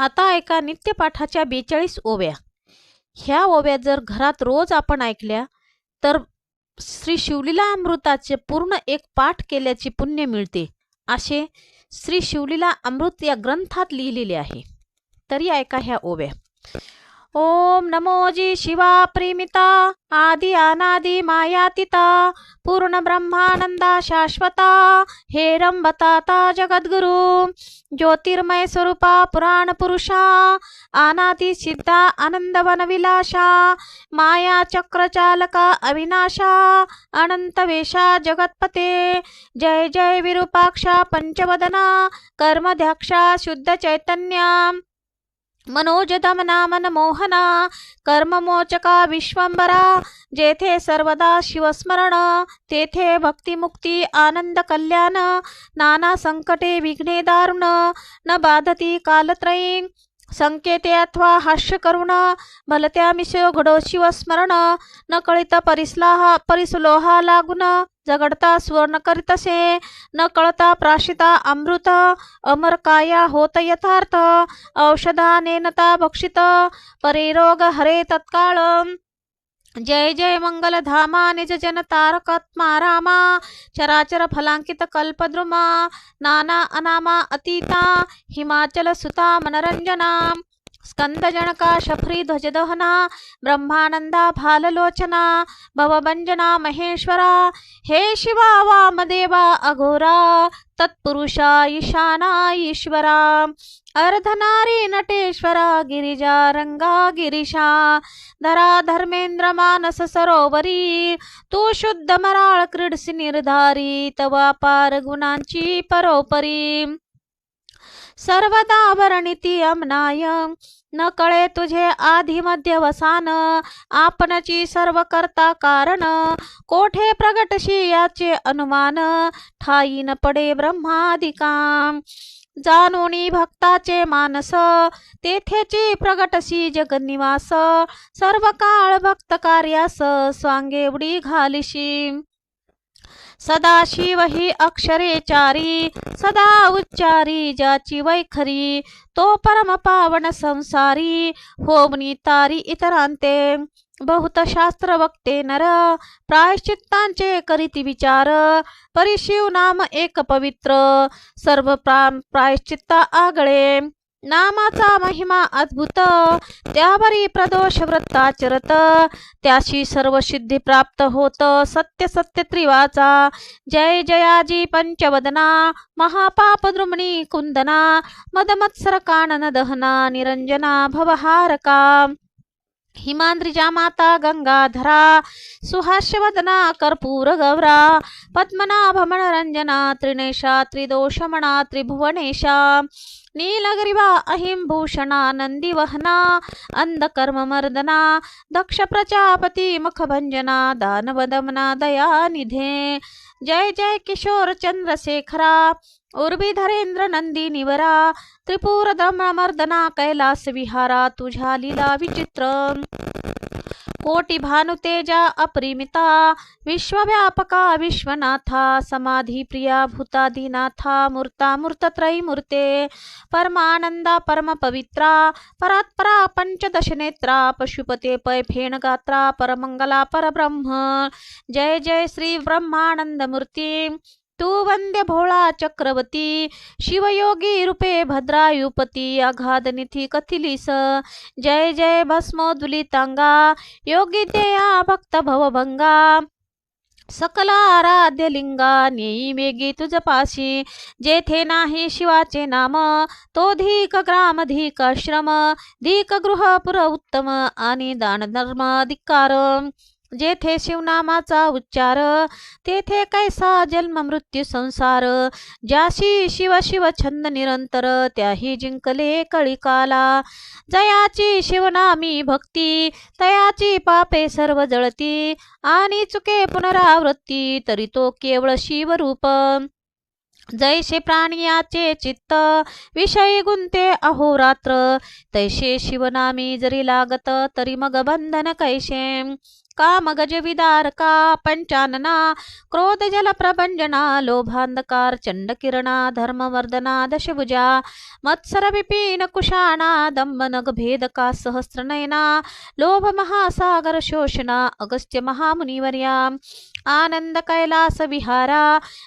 आता ऐका नित्यपाठाच्या बेचाळीस ओव्या. ह्या ओव्या जर घरात रोज आपण ऐकल्या तर श्री शिवलीला अमृताचे पूर्ण एक पाठ केल्याचे पुण्य मिळते. असे श्री शिवलीला अमृत या ग्रंथात लिहिलेले आहे. तरी ऐका ह्या ओव्या. ओम नमोजी शिवा प्रेमिता आदि अनादि मायातिता पूर्ण ब्रह्मानंदा शाश्वता हे रंबताता जगद्गुरु ज्योतिर्मय स्वरूपा पुराण पुरुषा अनादि सिद्धा आनंदवन विलासा माया चक्रचालका अविनाशा अनंत वेशा जगत्पते जय जय विरूपाक्षा पंचवदना कर्मध्याक्षा शुद्ध चैतन्या। मनोजदमना मनमोहना कर्ममोचका विश्वंबरा जेथे सर्वदा शिवस्मरण तेथे भक्तिमुक्ती आनंद कल्याण नाना संकटे विघ्ने दारुण न बाधती कालत्रयी संकेते अथवा हास्य करुण भलत्या मिशो घडो शिवस्मरण न कळित परिस्लाहा परिसलोहा लागून जगडता सुवर्ण करीतसे न कळता प्राशिता अमृत अमर काया होत यथार्थ औषधा नेनता भक्षित परिरोग हरे तत्काळ జయ జయ మంగళధామ నిజ జన తారకాత్మా రామ చరాచర ఫలాంకిత కల్పద్రుమ నానా అనామ అతీత హిమాచల సుత మనరంజనా. स्कंदजनका शफरी ध्वजदहना ब्रह्मानंदा भाललोचना भवभंजना महेश्वरा हे शिवा वामदेवा अघोरा तत्पुरुषा ईशाना ईश्वरा अर्धनारी नटेश्वरा गिरिजा रंगा गिरीशा धरा धर्मेंद्र मानस सरोवरी तू शुद्ध मराळ क्रीडसी निर्धारी तवा पार गुणांची परोपरी। सर्वदा वर्णिती अमनाय न कळे तुझे आधी मध्य वसान। आपणची सर्व करता कारण। कोठे प्रगटशी याचे अनुमान। ठाई न पडे ब्रह्मादिकाम जाणोनी भक्ताचे मानस। तेथेची प्रगटशी जगनिवास सर्व काळ भक्त कार्यास स्वांगे उडी घालिशी। सदाशिव ही अक्षरे चारी सदा उच्चारी ज्याची वैखरी तो परम पावन संसारी होमनी तारी इतरांते. बहुत शास्त्र वक्ते नर प्रायश्चित्तांचे करीती विचार परिशिव नाम एक पवित्र सर्व प्रा प्रायश्चित्ता आगळे. नामाचा महिमा अद्भुत. त्यावरी प्रदोष व्रताचरत त्याशी सर्व सिद्धी प्राप्त होत. सत्य सत्य त्रिवाचा. जय जयाजी पंचवदना. महापाप द्रुमणी कुंदना. मदमत्सर कानन दहना निरंजना भवहारका. हिमांद्रिजा माता गंगाधरा. सुहास्यवदना कर्पूर गौरा. पद्मनाभ मनरंजना त्रिनेशा त्रिदोषमणा त्रिभुवनेशा. नीलग्रीवा अहिंभूषणा नंदीवहना अंधकर्ममर्दना दक्ष प्रजापती मुखभंजना दानवदमना दयानिधे जय जय किशोर चंद्रशेखरा उर्विधरेंद्र नंदी निवरा त्रिपुर कैलास विहारा तुझ्या लीला विचित्र कोटी भानुतेजा अपरिमिता। विश्वव्यापका विश्वनाथा। समाधी प्रिया भूतादिनाथा। मूर्ता मूर्तत्रयी मूर्ते परमानंदा परमपवित्रा। परात्परा पंचदशनेत्रा। पशुपते पै फेण परमंगला परब्रह्म। जय जय श्री ब्रह्मानंदमूर्ती तू वंद्य भोळा चक्रवर्ती शिवयोगी रूपे भद्रायुपती अगाध कथिलीस। जय जय भस्मोदुलितांगा योगी देया भक्त भवभंगा सकला आराध्य लिंगा नेई मेगी तुझ पाशी जेथे नाही शिवाचे नाम तो धीक ग्राम धीक श्रम धीक गृह पुर उत्तम आणि दान धर्म धिक्कार जेथे शिवनामाचा उच्चार तेथे कैसा जन्म मृत्यू संसार. ज्याशी शिव शिव छंद निरंतर त्याही जिंकले कळिकाला. जयाची शिवनामी भक्ती तयाची पापे सर्व जळती. आणि चुके पुनरावृत्ती तरी तो केवळ शिवरूप. जैसे प्राणियाचे चित्त विषयी गुंते अहोरात्र. तैसे शिवनामी जरी लागत तरी मग बंधन कैसे? కామగజ విదారక పంచాన క్రోధ జల ప్రభంజన లోభాంధకార చండకిరణ ధర్మవర్ధన దశభుజ మత్సర విపీన కుషాణ దంబనగ భేదకా సహస్రనయన లోభ మహాసాగర శోషణ అగస్త్య మహామునివర్య ఆనంద కైలాస విహార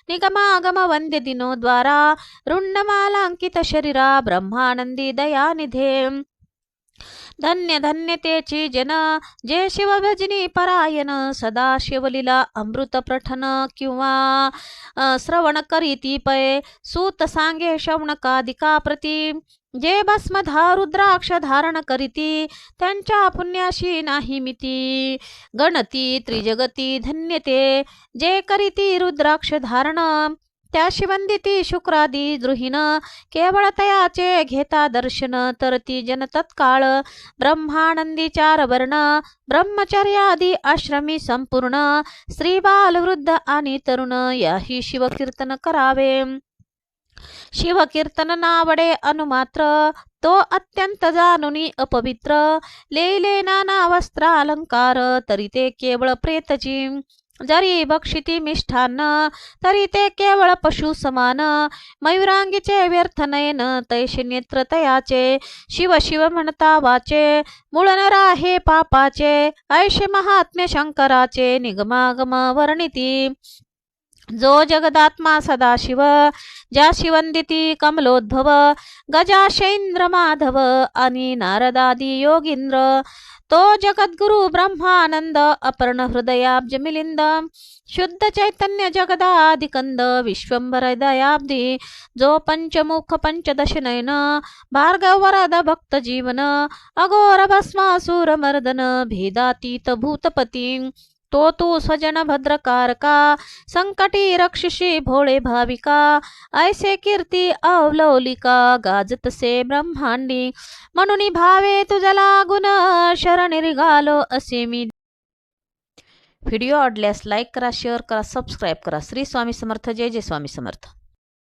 నిగమాగమ వంద్య దినో ద్వారా రుణమాలాంకిత శరీర బ్రహ్మానంది దయానిధే धन्य धन्य तेची जन जे शिवभजनी परायण सदा शिवलीला अमृत प्रठन किंवा श्रवण करीती पय सूत सांगे शवणकादिका प्रती जे भस्मधा रुद्राक्ष धारण करीती त्यांच्या पुण्याशी नाही मिती गणती त्रिजगती धन्यते जे करीती रुद्राक्ष धारण त्या शिवंदिती शुक्रादी द्रुहीन केवळ तयाचे घेता दर्शन तर ती जन तत्काळ ब्रह्मानंदी चार वर्ण ब्रह्मचर्यादी आश्रमी संपूर्ण स्त्री बाल वृद्ध आणि तरुण याही शिवकीर्तन करावे. शिवकीर्तन नावडे अनुमात्र तो अत्यंत जानुनी अपवित्र लेले नाना वस्त्र अलंकार तरी ते केवळ प्रेतची. जरी बक्षिती मिष्ठान्न तरी ते केवळ पशु समान. मयुरांगीचे व्यर्थ नयन तैशी नेत्र तयाचे शिव शिव म्हणता वाचे मूळ हे पापाचे ऐशे महात्म्य शंकराचे निगमागम वर्णिती. जो जगदात्मा सदाशिव ज्या शिवंदिती कमलोद्भव गजाशैंद्र माधव आणि नारदादी योगींद्र तो जगद्गुरु ब्रह्मानंद अपर्ण हृदयाब्ज मिलिंद शुद्ध चैतन्य जगदादिकंद विश्वंभर दयाब्दी जो पंचमुख पंचदश नयन भार्गव वरद भक्त जीवन अघोर भस्मासुर मर्दन भेदातीत भूतपती तो तू स्वजन भद्रकारका संकटी रक्षशी भोळे भाविका ऐसे कीर्ती अवलौलिका गाजतसे ब्रह्मांडी म्हणून भावे तुझला लागून शरण निघालो असे मी. व्हिडिओ आवडल्यास लाईक करा शेअर करा सबस्क्राईब करा. श्री स्वामी समर्थ जय जय स्वामी समर्थ.